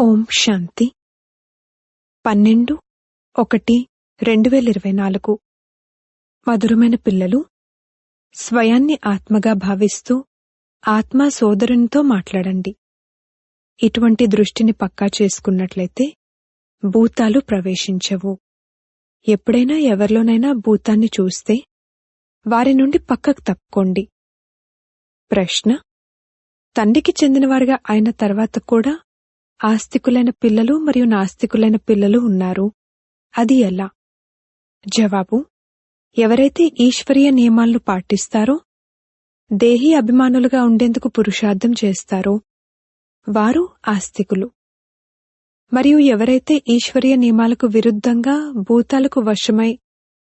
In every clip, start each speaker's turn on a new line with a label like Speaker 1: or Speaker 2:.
Speaker 1: ఓం శాంతి. పన్నెండు ఒకటి రెండు వేల ఇరవై నాలుగు. మధురమైన పిల్లలు స్వయాన్ని ఆత్మగా భావిస్తూ ఆత్మ సోదరునితో మాట్లాడండి. ఇటువంటి దృష్టిని పక్కా చేసుకున్నట్లయితే భూతాలు ప్రవేశించవు. ఎప్పుడైనా ఎవరిలోనైనా భూతాన్ని చూస్తే వారి నుండి పక్కకు తప్పుకోండి. ప్రశ్న తండ్రికి చెందినవారుగా అయిన తర్వాత కూడా ఆస్తికులైన పిల్లలు మరియు నాస్తికులైన పిల్లలు ఉన్నారు. అది ఎలా? జవాబు ఎవరైతే ఈశ్వరీయ నియమాలను పాటిస్తారో దేహీ అభిమానులుగా ఉండేందుకు పురుషార్థం చేస్తారో వారు ఆస్తికులు. మరియు ఎవరైతే ఈశ్వరీయ నియమాలకు విరుద్ధంగా భూతాలకు వశమై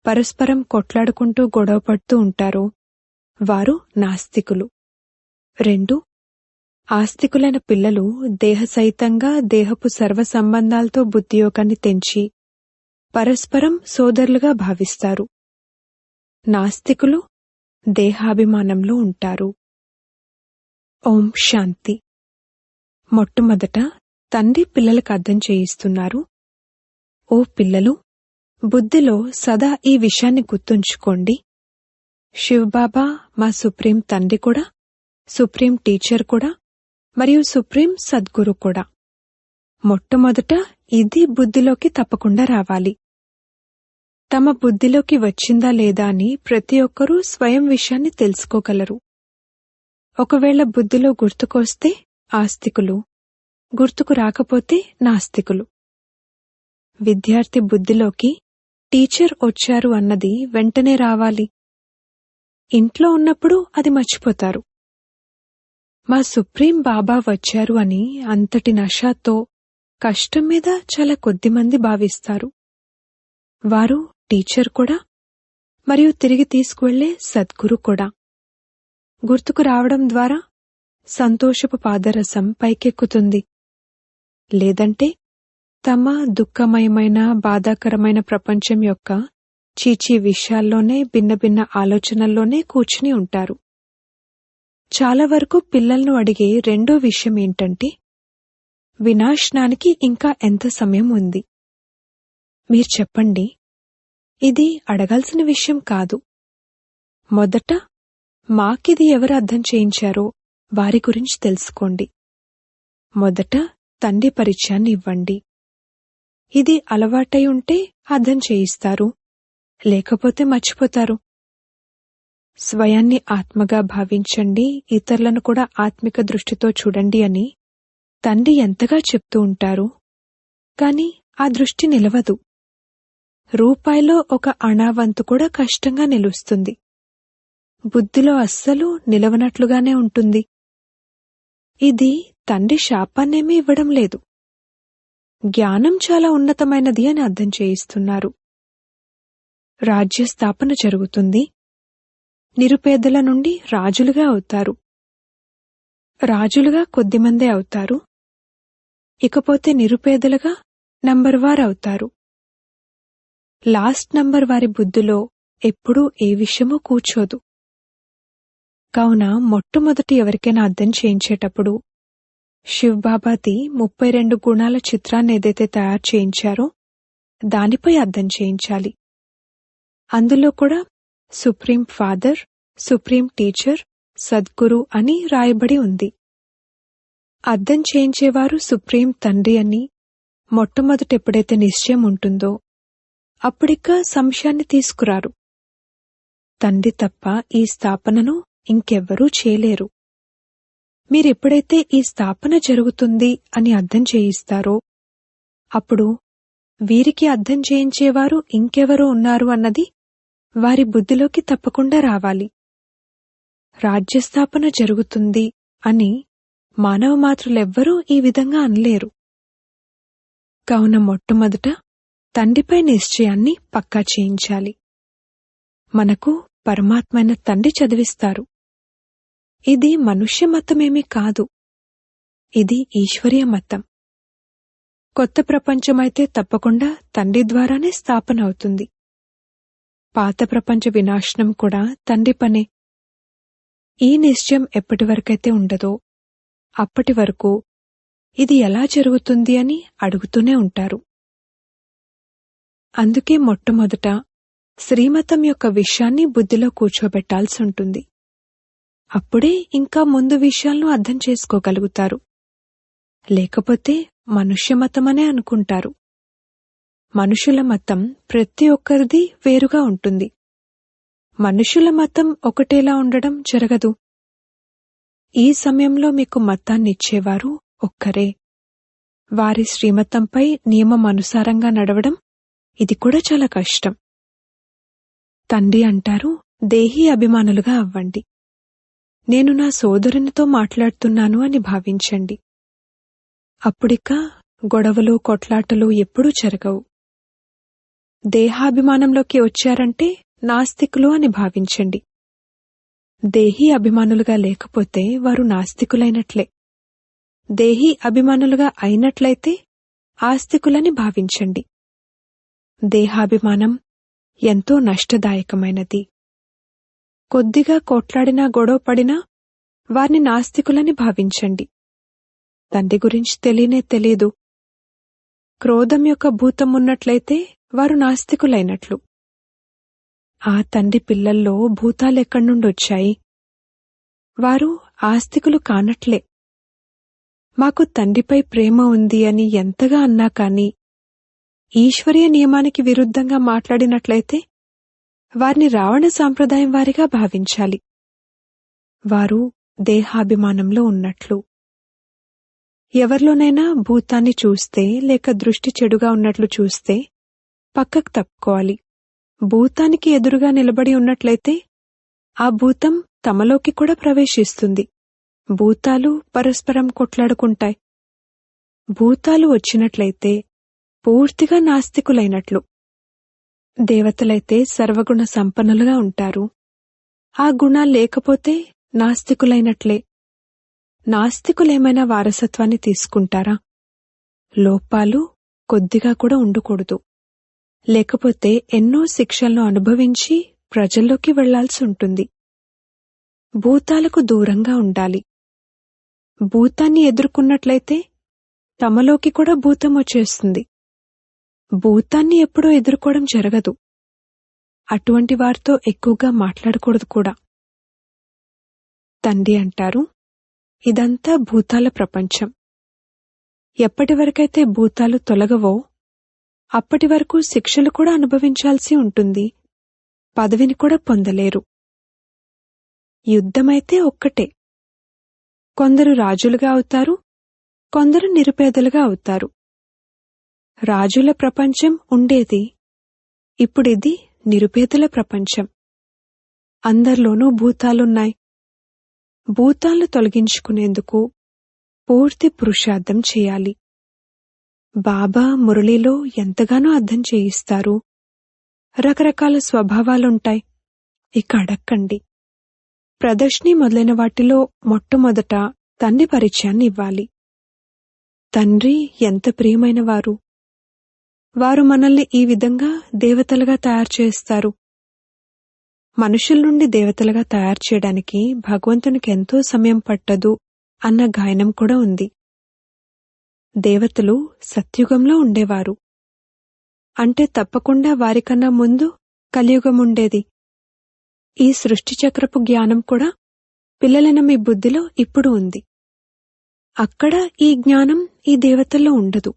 Speaker 1: పరస్పరం కొట్లాడుకుంటూ గొడవపడుతూ ఉంటారో వారు నాస్తికులు. రెండు ఆస్తికులైన పిల్లలు దేహసహితంగా దేహపు సర్వ సంబంధాలతో బుద్ధియోగాన్ని తెంచి పరస్పరం సోదరులుగా భావిస్తారు. నాస్తికులు దేహాభిమానంలో ఉంటారు. ఓం శాంతి. మొట్టమొదట తండ్రి పిల్లలకు అర్థం చేయిస్తున్నారు. ఓ పిల్లలు బుద్ధిలో సదా ఈ విషయాన్ని గుర్తుంచుకోండి. శివబాబా మా సుప్రీం తండ్రి కూడా సుప్రీం టీచర్ కూడా మరియు సుప్రీం సద్గురు కూడా. మొట్టమొదట ఇది బుద్ధిలోకి తప్పకుండా రావాలి. తమ బుద్ధిలోకి వచ్చిందా లేదా అని ప్రతి ఒక్కరూ స్వయం విషయాన్ని తెలుసుకోగలరు. ఒకవేళ బుద్ధిలో గుర్తుకొస్తే ఆస్తికులు గుర్తుకు రాకపోతే నాస్తికులు. విద్యార్థి బుద్ధిలోకి టీచర్ వచ్చారు అన్నది వెంటనే రావాలి. ఇంట్లో ఉన్నప్పుడు అది మర్చిపోతారు. మా సుప్రీం బాబా వచ్చారు అని అంతటి నషాతో కష్టం మీద చాలా కొద్దిమంది భావిస్తారు. వారు టీచర్ కూడా మరియు తిరిగి తీసుకువెళ్ళే సద్గురు కూడా. గుర్తుకు రావడం ద్వారా సంతోషపు పాదరసం పైకెక్కుతుంది. లేదంటే తమ దుఃఖమయమైన బాధాకరమైన ప్రపంచం యొక్క చీచీ విషయాల్లోనే భిన్న భిన్న ఆలోచనల్లోనే కూర్చుని ఉంటారు. చాలా వరకు పిల్లలను అడిగే రెండో విషయం ఏంటంటే వినాశనానికి ఇంకా ఎంత సమయం ఉంది? మీరు చెప్పండి. ఇది అడగాల్సిన విషయం కాదు. మొదట మాకిది ఎవరు అర్థం చేయించారో వారి గురించి తెలుసుకోండి. మొదట తండ్రి పరిచయాన్ని ఇవ్వండి. ఇది అలవాటై ఉంటే అర్థం చేయిస్తారు. లేకపోతే మర్చిపోతారు. స్వయాన్ని ఆత్మగా భావించండి ఇతరులను కూడా ఆత్మిక దృష్టితో చూడండి అని తండ్రి ఎంతగా చెప్తూ ఉంటారు. కాని ఆ దృష్టి నిలవదు. రూపాయిలో ఒక అణావంతు కూడా కష్టంగా నిలుస్తుంది. బుద్ధిలో అస్సలు నిలవనట్లుగానే ఉంటుంది. ఇది తండ్రి శాపాన్నేమీ ఇవ్వడం లేదు. జ్ఞానం చాలా ఉన్నతమైనది అని అర్థం చేయిస్తున్నారు. రాజ్య స్థాపన జరుగుతుంది. నిరుపేదల నుండి రాజులుగా అవుతారు. రాజులుగా కొద్దిమందే అవుతారు. ఇకపోతే నిరుపేదలుగా నంబర్ వార్ అవుతారు. లాస్ట్ నంబర్ వారి బుద్ధిలో ఎప్పుడూ ఏ విషయమూ కూర్చోదు. కావున మొట్టమొదటి ఎవరికైనా అర్థం చేయించేటప్పుడు శివబాబాది ముప్పై రెండు గుణాల చిత్రాన్ని ఏదైతే తయారు చేయించారో దానిపై అర్థం చేయించాలి. అందులో కూడా supreme father supreme teacher Sadhguru అని రాయబడి ఉంది. అర్థం చేయించేవారు సుప్రీం తండ్రి అని మొట్టమొదట ఎప్పుడైతే నిశ్చయం ఉంటుందో అప్పుడిక సంశయాన్ని తీసుకురారు. తండ్రి తప్ప ఈ స్థాపనను ఇంకెవ్వరూ చేయలేరు. మీరెప్పుడైతే ఈ స్థాపన జరుగుతుంది అని అర్థం చేయిస్తారో అప్పుడు వీరికి అర్థం చేయించేవారు ఇంకెవరో ఉన్నారు అన్నది వారి బుద్ధిలోకి తప్పకుండా రావాలి. రాజ్యస్థాపన జరుగుతుంది అని మానవ మాతృలెవ్వరూ ఈ విధంగా అనలేరు. కావున మొట్టమొదట తండ్రిపై నిశ్చయాన్ని పక్కా చేయించాలి. మనకు పరమాత్మైన తండ్రి చదివిస్తారు. ఇది మనుష్య మతమేమీ కాదు. ఇది ఈశ్వరీయ మతం. కొత్త ప్రపంచమైతే తప్పకుండా తండ్రి ద్వారానే స్థాపన అవుతుంది. పాత ప్రపంచ వినాశనం కూడా తండ్రి పనే. ఈ నిశ్చయం ఎప్పటివరకైతే ఉండదో అప్పటి వరకు ఇది ఎలా జరుగుతుంది అని అడుగుతూనే ఉంటారు. అందుకే మొట్టమొదట శ్రీమతం యొక్క విషయాన్ని బుద్ధిలో కూర్చోబెట్టాల్సి ఉంటుంది. అప్పుడే ఇంకా ముందు విషయాలను అర్థం చేసుకోగలుగుతారు. లేకపోతే మనుష్యమతమనే అనుకుంటారు. మనుషుల మతం ప్రతి ఒక్కరిది వేరుగా ఉంటుంది. మనుషుల మతం ఒకటేలా ఉండడం జరగదు. ఈ సమయంలో మీకు మతాన్నిచ్చేవారు ఒక్కరే. వారి శ్రీమతంపై నియమం అనుసారంగా నడవడం ఇది కూడా చాలా కష్టం. తండ్రి అంటారు దేహీ అభిమానులుగా అవ్వండి. నేను నా సోదరునితో మాట్లాడుతున్నాను అని భావించండి. అప్పుడిక గొడవలు కొట్లాటలు ఎప్పుడూ జరగవు. దేహాభిమానంలోకి వచ్చారంటే నాస్తికులు అని భావించండి. దేహీ అభిమానులుగా లేకపోతే వారు నాస్తికులైనట్లే. దేహీ అభిమానులుగా అయినట్లయితే ఆస్తికులని భావించండి. దేహాభిమానం ఎంతో నష్టదాయకమైనది. కొద్దిగా కొట్లాడినా గొడవ పడినా వారిని నాస్తికులని భావించండి. తండ్రి గురించి తెలియనే తెలీదు క్రోధం యొక్క భూతం ఉన్నట్లయితే వారు నాస్తికులైనట్లు. ఆ తండ్రి పిల్లల్లో భూతాలెక్కడ్నుండొచ్చాయి వారు ఆస్తికులు కానట్లే. మాకు తండ్రిపై ప్రేమ ఉంది అని ఎంతగా అన్నా కాని ఈశ్వరీయ నియమానికి విరుద్ధంగా మాట్లాడినట్లయితే వారిని రావణ సాంప్రదాయం వారిగా భావించాలి. వారు దేహాభిమానంలో ఉన్నట్లు. ఎవరిలోనైనా భూతాన్ని చూస్తే లేక దృష్టి చెడుగా ఉన్నట్లు చూస్తే పక్కకు తప్పుకోవాలి. భూతానికి ఎదురుగా నిలబడి ఉన్నట్లయితే ఆ భూతం తమలోకి కూడా ప్రవేశిస్తుంది. భూతాలు పరస్పరం కొట్లాడుకుంటాయి. భూతాలు వచ్చినట్లయితే పూర్తిగా నాస్తికులైనట్లు. దేవతలైతే సర్వగుణ సంపన్నులుగా ఉంటారు. ఆ గుణాలు లేకపోతే నాస్తికులైనట్లే. నాస్తికులేమైనా వారసత్వాన్ని తీసుకుంటారా? లోపాలు కొద్దిగా కూడా ఉండకూడదు. లేకపోతే ఎన్నో శిక్షలను అనుభవించి ప్రజల్లోకి వెళ్ళాల్సి ఉంటుంది. భూతాలకు దూరంగా ఉండాలి. భూతాన్ని ఎదుర్కొన్నట్లయితే తమలోకి కూడా భూతం వచ్చేస్తుంది. భూతాన్ని ఎప్పుడూ ఎదుర్కోవడం జరగదు. అటువంటి వారితో ఎక్కువగా మాట్లాడకూడదు కూడా. తండ్రి అంటారు ఇదంతా భూతాల ప్రపంచం. ఎప్పటివరకైతే భూతాలు తొలగవో అప్పటి వరకు శిక్షలు కూడా అనుభవించాల్సి ఉంటుంది. పదవిని కూడా పొందలేరు. యుద్ధమైతే ఒక్కటే. కొందరు రాజులుగా అవుతారు కొందరు నిరుపేదలుగా అవుతారు. రాజుల ప్రపంచం ఉండేది. ఇప్పుడిది నిరుపేదల ప్రపంచం. అందరిలోనూ భూతాలున్నాయి. భూతాలను తొలగించుకునేందుకు పూర్తి పురుషార్థం చేయాలి. బాబా మురళిలో ఎంతగానో అర్థం చేయిస్తారు. రకరకాల స్వభావాలుంటాయి. ఇక అడక్కండి. ప్రదర్శిని మొదలైన వాటిలో మొట్టమొదట తండ్రి పరిచయాన్ని ఇవ్వాలి తండ్రి ఎంత ప్రియమైన వారు వారు మనల్ని ఈ విధంగా దేవతలుగా తయారు చేస్తారు. మనుషుల నుండి దేవతలుగా తయారు చేయడానికి భగవంతునికి ఎంతో సమయం పట్టదు అన్న గాయనం కూడా ఉంది. దేవతలు సత్యుగంలో ఉండేవారు. అంటే తప్పకుండా వారికన్నా ముందు కలియుగం ఉండేది ఈ సృష్టిచక్రపు జ్ఞానం కూడా పిల్లలైన మీ బుద్ధిలో ఇప్పుడు ఉంది. అక్కడ ఈ జ్ఞానం ఈ దేవతల్లో ఉండదు.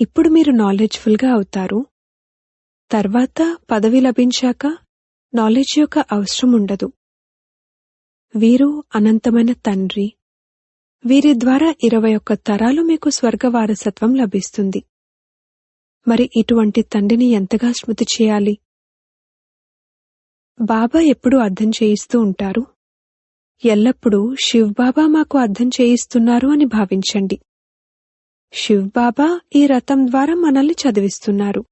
Speaker 1: ఇప్పుడు మీరు నాలెడ్జ్ఫుల్గా అవుతారు. తర్వాత పదవి లభించాక నాలెడ్జ్ యొక్క అవసరం ఉండదు. వీరు అనంతమైన తండ్రి వీరి ద్వారా ఇరవై ఒక్క తరాలు మీకు స్వర్గ వారసత్వం లభిస్తుంది. మరి ఇటువంటి తండ్రిని ఎంతగా స్మృతి చేయాలి? బాబా ఎప్పుడూ అర్థం చేయిస్తూ ఉంటారు? ఎల్లప్పుడూ శివ్ బాబా మాకు అర్థం చేయిస్తున్నారు అని భావించండి. శివ్ బాబా ఈ రథం ద్వారా మనల్ని చదివిస్తున్నారు.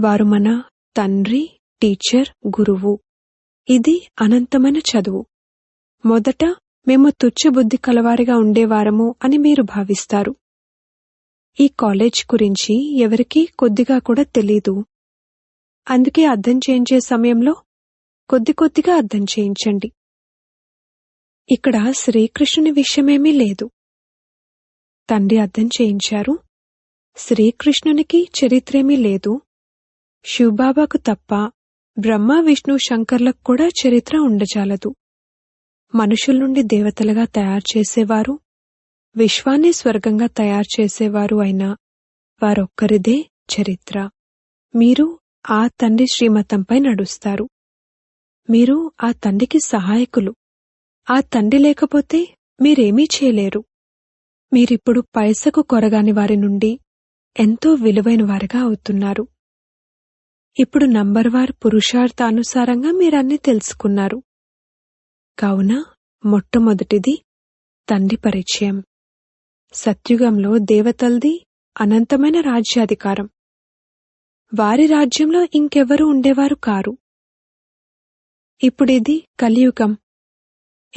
Speaker 1: వారు మన తండ్రి టీచర్ గురువు. ఇది అనంతమైన చదువు. మొదట మేము తుచ్చబుద్ధి కలవారిగా ఉండేవారము అని మీరు భావిస్తారు. ఈ కాలేజ్ గురించి ఎవరికీ కొద్దిగా కూడా తెలీదు. అందుకే అర్థం చేయించే సమయంలో కొద్ది కొద్దిగా అర్థం చేయించండి. ఇక్కడ శ్రీకృష్ణుని విషయమేమీ లేదు. తండ్రి అర్థం చేయించారు. శ్రీకృష్ణునికి చరిత్రేమీ లేదు. శివబాబాకు తప్ప బ్రహ్మ విష్ణు శంకర్లకు కూడా చరిత్ర ఉండజాలదు. మనుషుల నుండి దేవతలుగా తయారు చేసేవారు? విశ్వాన్ని స్వర్గంగా తయారు చేసేవారు అయిన వారొక్కరిదే చరిత్ర. మీరు ఆ తండ్రి శ్రీమతంపై నడుస్తారు. మీరు ఆ తండ్రికి సహాయకులు. ఆ తండ్రి లేకపోతే మీరేమీ చేయలేరు. మీరిప్పుడు పైసకు కొరగాని వారి నుండి ఎంతో విలువైన వారుగా అవుతున్నారు. ఇప్పుడు నంబర్వార్ పురుషార్థానుసారంగా మీరన్నీ తెలుసుకున్నారు. కావున మొట్టమొదటిది తండ్రి పరిచయం. సత్యుగంలో దేవతల్ది అనంతమైన రాజ్యాధికారం. వారి రాజ్యంలో ఇంకెవరూ ఉండేవారు కారు. ఇప్పుడిది కలియుగం.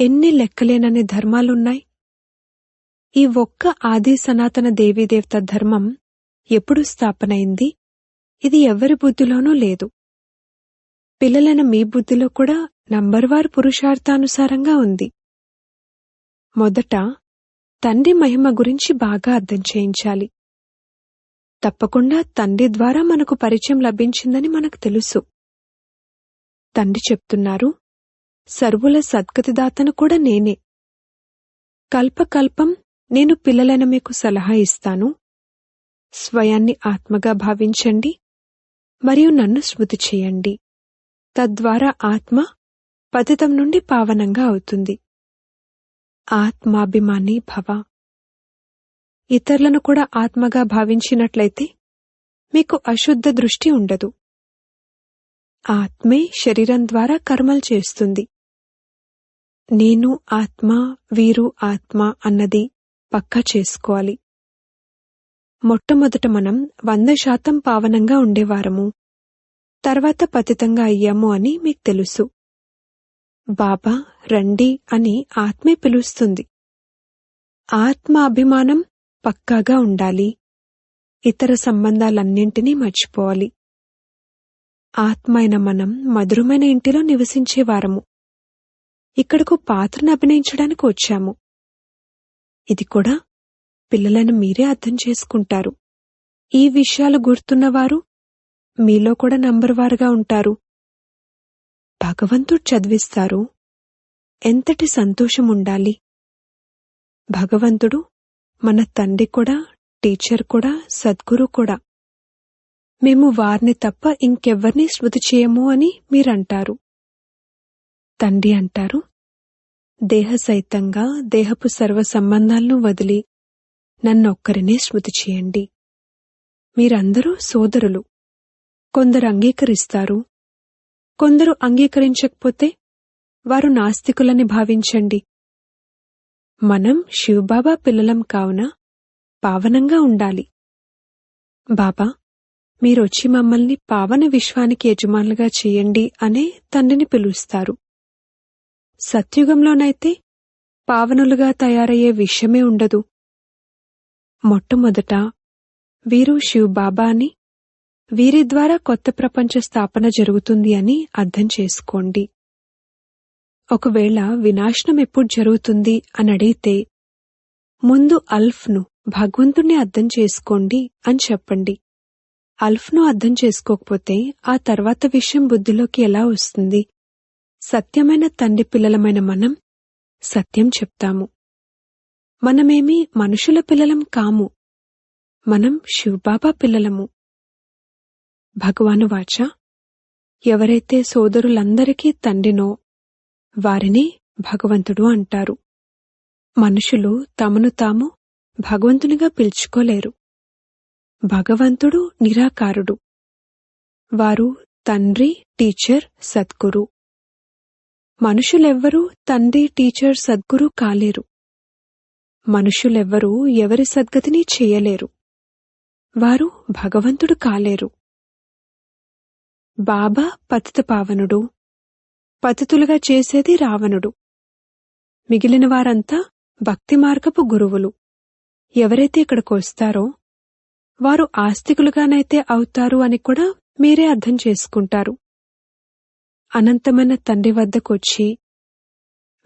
Speaker 1: ఎన్ని లెక్కలేనని ధర్మాలున్నాయి. ఈ ఒక్క ఆది సనాతన దేవీదేవత ధర్మం ఎప్పుడు స్థాపనైంది? ఇది ఎవరి బుద్ధిలోనూ లేదు. పిల్లలైన మీ బుద్ధిలో కూడా నంబర్వార్ పురుషార్థానుసారంగా ఉంది. మొదట తండ్రి మహిమ గురించి బాగా అర్థం చేయించాలి. తప్పకుండా తండ్రి ద్వారా మనకు పరిచయం లభించిందని మనకు తెలుసు. తండ్రి చెప్తున్నారు సర్వుల సద్గతిదాతను కూడా నేనే. కల్పకల్పం నేను పిల్లలైన మీకు సలహా ఇస్తాను. స్వయాన్ని ఆత్మగా భావించండి మరియు నన్ను స్మృతి చేయండి. తద్వారా ఆత్మ పతితం నుండి పావనంగా అవుతుంది. ఆత్మాభిమాని భవ. ఇతరులను కూడా ఆత్మగా భావించినట్లయితే మీకు అశుద్ధ దృష్టి ఉండదు. ఆత్మే శరీరం ద్వారా కర్మలు చేస్తుంది. నేను ఆత్మ వీరు ఆత్మ అన్నది పక్కా చేసుకోవాలి. మొట్టమొదట మనం వంద శాతం పావనంగా ఉండేవారము. తర్వాత పతితంగా అయ్యాము అని మీకు తెలుసు. బాబా రండి అని ఆత్మే పిలుస్తుంది. ఆత్మాభిమానం పక్కాగా ఉండాలి. ఇతర సంబంధాలన్నింటినీ మర్చిపోవాలి. ఆత్మ అయిన మనం మధురమైన ఇంటిలో నివసించేవారము ఇక్కడకు పాత్రను అభినయించడానికి వచ్చాము. ఇది కూడా పిల్లలను మీరే అర్థం చేసుకుంటారు. ఈ విషయాలు గుర్తున్నవారు మీలో కూడా నంబర్ వారుగా ఉంటారు. భగవంతుడు చదివిస్తారు. ఎంతటి సంతోషం ఉండాలి భగవంతుడు మన తండ్రి కూడా టీచర్ కూడా సద్గురు కూడా. మేము వారిని తప్ప ఇంకెవ్వరినీ శృతి చేయము అని మీరంటారు. తండ్రి అంటారు దేహ సైతంగా దేహపు సర్వ సంబంధాలను వదిలి నన్నొక్కరినే శృతి చేయండి. మీరందరూ సోదరులు. కొందరు అంగీకరిస్తారు కొందరు అంగీకరించకపోతే వారు నాస్తికులని భావించండి. మనం శివబాబా పిల్లలం కావున పావనంగా ఉండాలి. బాబా మీరొచ్చి మమ్మల్ని పావన విశ్వానికి యజమానులుగా చేయండి అనే తండ్రిని పిలుస్తారు. సత్యుగంలోనైతే పావనులుగా తయారయ్యే విషయమే ఉండదు. మొట్టమొదట వీరు శివబాబా అని వీరి ద్వారా కొత్త ప్రపంచ స్థాపన జరుగుతుంది అని అర్థం చేసుకోండి. ఒకవేళ వినాశనం ఎప్పుడు జరుగుతుంది అని అడిగితే ముందు అల్ఫ్ను భగవంతుణ్ణి అర్థం చేసుకోండి అని చెప్పండి. అల్ఫ్ను అర్థం చేసుకోకపోతే ఆ తర్వాత విషయం బుద్ధిలోకి ఎలా వస్తుంది? సత్యమైన తండ్రి పిల్లలమైన మనం సత్యం చెప్తాము. మనమేమి మనుషుల పిల్లలం కాము. మనం శివబాబా పిల్లలము. భగవాను వాచ? ఎవరైతే సోదరులందరికీ తండ్రినో వారిని భగవంతుడు అంటారు. మనుషులు తమను తాము భగవంతునిగా పిలుచుకోలేరు. భగవంతుడు నిరాకారుడు. వారు తండ్రి టీచర్ సద్గురు. మనుషులెవ్వరూ తండ్రి టీచర్ సద్గురు కాలేరు. మనుషులెవ్వరూ ఎవరి సద్గతిని చేయలేరు. వారు భగవంతుడు కాలేరు. బాబా పతిత పావనుడు. పతితులుగా చేసేది రావణుడు. మిగిలిన వారంతా భక్తి మార్గపు గురువులు. ఎవరైతే ఇక్కడికి వస్తారో వారు ఆస్తికులుగానైతే అవుతారు అని కూడా మీరే అర్థం చేసుకుంటారు. అనంతమైన తండ్రి వద్దకొచ్చి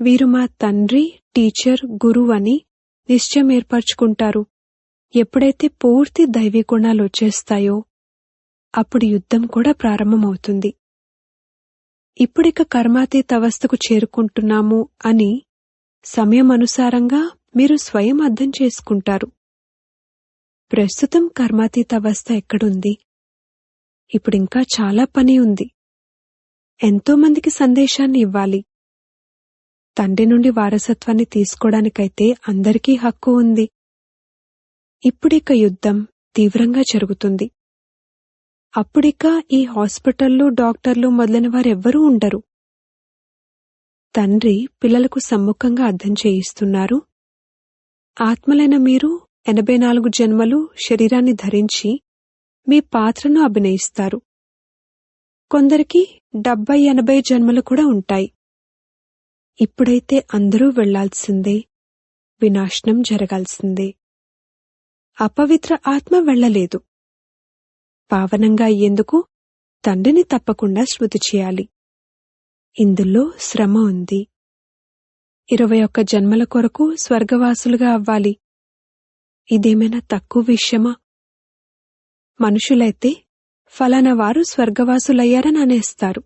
Speaker 1: వీరు మా తండ్రి టీచర్ గురువు అని నిశ్చయం ఏర్పరచుకుంటారు. ఎప్పుడైతే పూర్తి దైవీ గుణాలు వచ్చేస్తాయో అప్పుడు యుద్ధం కూడా ప్రారంభమవుతుంది. ఇప్పుడిక కర్మాతీత అవస్థకు చేరుకుంటున్నాము అని సమయం అనుసారంగా మీరు స్వయం అర్థం చేసుకుంటారు. ప్రస్తుతం కర్మాతీత అవస్థ ఎక్కడుంది? ఇప్పుడింకా చాలా పని ఉంది. ఎంతో మందికి సందేశాన్ని ఇవ్వాలి. తండ్రి నుండి వారసత్వాన్ని తీసుకోవడానికైతే అందరికీ హక్కు ఉంది. ఇప్పుడిక యుద్ధం తీవ్రంగా జరుగుతుంది. అప్పుడిక ఈ హాస్పిటల్లు డాక్టర్లు మొదలైన వారెవ్వరూ ఉండరు. తండ్రి పిల్లలకు సమ్ముఖంగా అర్థం చేయిస్తున్నారు. ఆత్మలైన మీరు ఎనభై నాలుగు జన్మలు శరీరాన్ని ధరించి మీ పాత్రను అభినయిస్తారు. కొందరికి డెబ్బై ఎనభై జన్మలు కూడా ఉంటాయి. ఇప్పుడైతే అందరూ వెళ్ళాల్సిందే వినాశనం జరగాల్సిందే. అపవిత్ర ఆత్మ వెళ్ళలేదు. పావనంగా అయ్యేందుకు తండ్రిని తప్పకుండా శృతి చేయాలి. ఇందులో శ్రమ ఉంది. ఇరవై ఒక్క జన్మల కొరకు స్వర్గవాసులుగా అవ్వాలి. ఇదేమైనా తక్కువ విషయమా? మనుషులైతే ఫలానా వారు స్వర్గవాసులయ్యారని అనేస్తారు.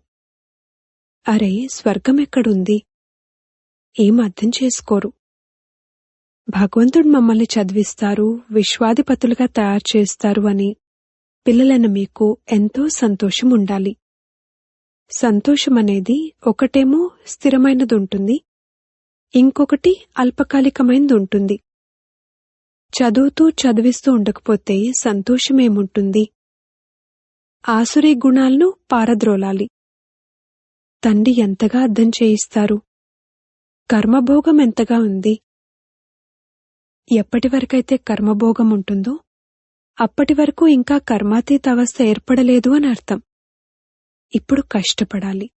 Speaker 1: అరే స్వర్గం ఎక్కడుంది? ఏం అర్థం చేసుకోరు? భగవంతుడు మమ్మల్ని చదివిస్తారు విశ్వాధిపతులుగా తయారు చేస్తారు అని. పిల్లలైన మీకు ఎంతో సంతోషం ఉండాలి సంతోషమనేది ఒకటేమో స్థిరమైనదుంటుంది. ఇంకొకటి అల్పకాలికమైనది ఉంటుంది చదువుతూ చదివిస్తూ ఉండకపోతే సంతోషమేముంటుంది? ఆసురీ గుణాలను పారద్రోలాలి. తండ్రి ఎంతగా అర్థం చేయిస్తారు? కర్మభోగం ఎంతగా ఉంది? ఎప్పటివరకైతే కర్మభోగం ఉంటుందో అప్పటి వరకు ఇంకా కర్మాతీత అవస్థ ఏర్పడలేదు అని అర్థం. ఇప్పుడు కష్టపడాలి.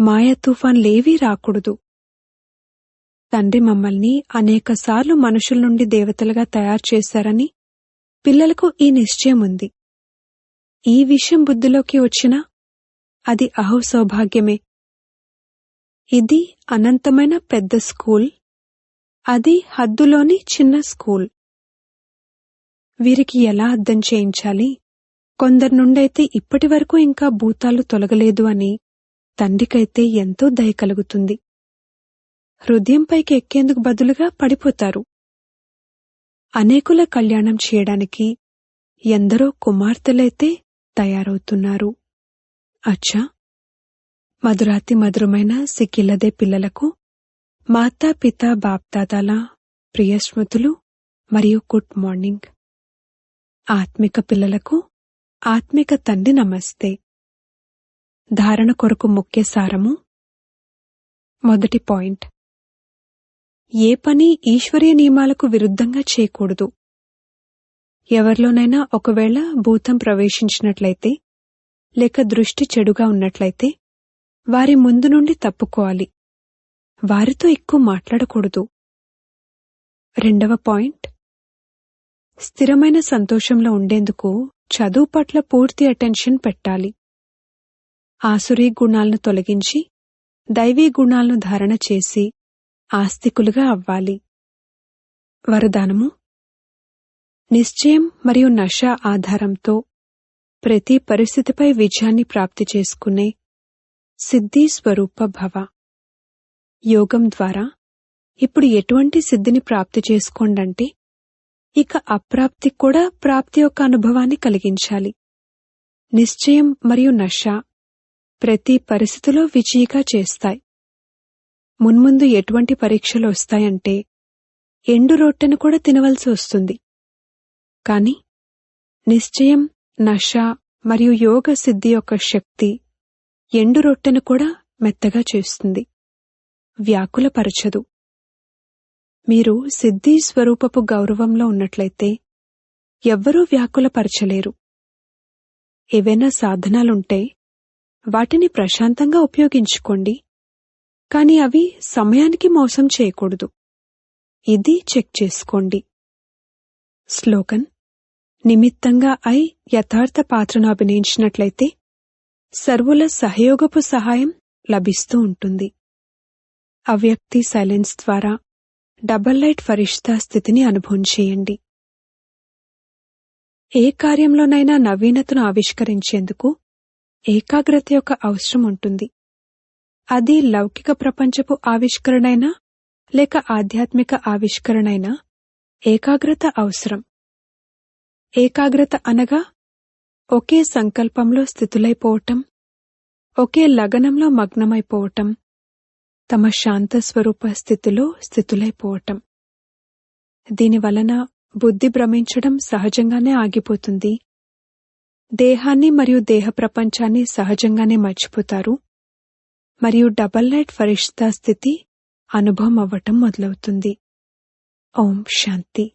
Speaker 1: మాయ తుఫాన్లేవీ రాకూడదు. తండ్రి మమ్మల్ని అనేకసార్లు మనుషుల నుండి దేవతలుగా తయారు చేశారని పిల్లలకు ఈ నిశ్చయం ఉంది. ఈ విషయం బుద్ధిలోకి వచ్చినా అది అహో సౌభాగ్యమే. ఇది అనంతమైన పెద్ద స్కూల్. అది హద్దులోని చిన్న స్కూల్. వీరికి ఎలా అర్థం చేయించాలి? కొందరి నుండైతే ఇప్పటి వరకు ఇంకా భూతాలు తొలగలేదు అని తండ్రికైతే ఎంతో దయ కలుగుతుంది. హృదయంపైకి ఎక్కేందుకు బదులుగా పడిపోతారు. అనేకుల కళ్యాణం చేయడానికి ఎందరో కుమార్తెలైతే తయారవుతున్నారు. అచ్చా! మధురాతి మధురమైన సిక్కిల్లదే పిల్లలకు మాతా పిత బాప్దాదాల ప్రియస్మృతులు మరియు గుడ్ మార్నింగ్. ఆత్మిక పిల్లలకు ఆత్మిక తండ్రి నమస్తే. ధారణ కొరకు ముఖ్య సారము. మొదటి పాయింట్. ఏ పని ఈశ్వరీయ నియమాలకు విరుద్ధంగా చేయకూడదు. ఎవరిలోనైనా ఒకవేళ భూతం ప్రవేశించినట్లయితే లేక దృష్టి చెడుగా ఉన్నట్లయితే వారి ముందు నుండి తప్పుకోవాలి. వారితో ఎక్కువ మాట్లాడకూడదు. రెండవ పాయింట్. స్థిరమైన సంతోషంలో ఉండేందుకు చదువు పట్ల పూర్తి అటెన్షన్ పెట్టాలి. ఆసురీ గుణాలను తొలగించి దైవీ గుణాలను ధారణ చేసి ఆస్తికులుగా అవ్వాలి. వరదానము? నిశ్చయం మరియు నష ఆధారంతో ప్రతి పరిస్థితిపై విజయాన్ని ప్రాప్తి చేసుకునే సిద్ధి స్వరూప భవ. యోగం ద్వారా ఇప్పుడు ఎటువంటి సిద్ధిని ప్రాప్తి చేసుకోండంటే ఇక అప్రాప్తి కూడా ప్రాప్తి యొక్క అనుభవాన్ని కలిగించాలి. నిశ్చయం మరియు నష ప్రతి పరిస్థితిలో విజయిగా చేస్తాయి. మున్ముందు ఎటువంటి పరీక్షలు వస్తాయంటే ఎండు రొట్టెను కూడా తినవలసి వస్తుంది. కాని నిశ్చయం నష మరియు యోగ సిద్ధి యొక్క శక్తి ఎండు రొట్టెను కూడా మెత్తగా చేస్తుంది. వ్యాకులపరచదు. మీరు సిద్ధి స్వరూపపు గౌరవంలో ఉన్నట్లయితే ఎవ్వరూ వ్యాకులపరచలేరు. ఏవైనా సాధనాలుంటే వాటిని ప్రశాంతంగా ఉపయోగించుకోండి. కాని అవి సమయానికి మోసం చేయకూడదు. ఇది చెక్ చేసుకోండి. స్లోగన్ నిమిత్తంగా అయి యథార్థ పాత్రను అభినయించినట్లయితే సర్వుల సహయోగపు సహాయం లభిస్తూ ఉంటుంది. అవ్యక్తి సైలెన్స్ ద్వారా డబల్ లైట్ ఫరిష్తా స్థితిని అనుభవం చేయండి. ఏ కార్యంలోనైనా నవీనతను ఆవిష్కరించేందుకు ఏకాగ్రత యొక్క అవసరం ఉంటుంది. అది లౌకిక ప్రపంచపు ఆవిష్కరణైనా లేక ఆధ్యాత్మిక ఆవిష్కరణైనా ఏకాగ్రత అవసరం. ఏకాగ్రత అనగా ఒకే సంకల్పంలో స్థితులైపోవటం ఒకే లగనంలో మగ్నమైపోవటం తమ శాంత స్వరూప స్థితిలో స్థితులైపోవటం. దీనివలన బుద్ధి భ్రమించడం సహజంగానే ఆగిపోతుంది. దేహాన్ని మరియు దేహ ప్రపంచాన్ని సహజంగానే మర్చిపోతారు. మరియు డబల్ లైట్ ఫరిష్తా స్థితి అనుభవం అవ్వటం మొదలవుతుంది. ఓం శాంతి.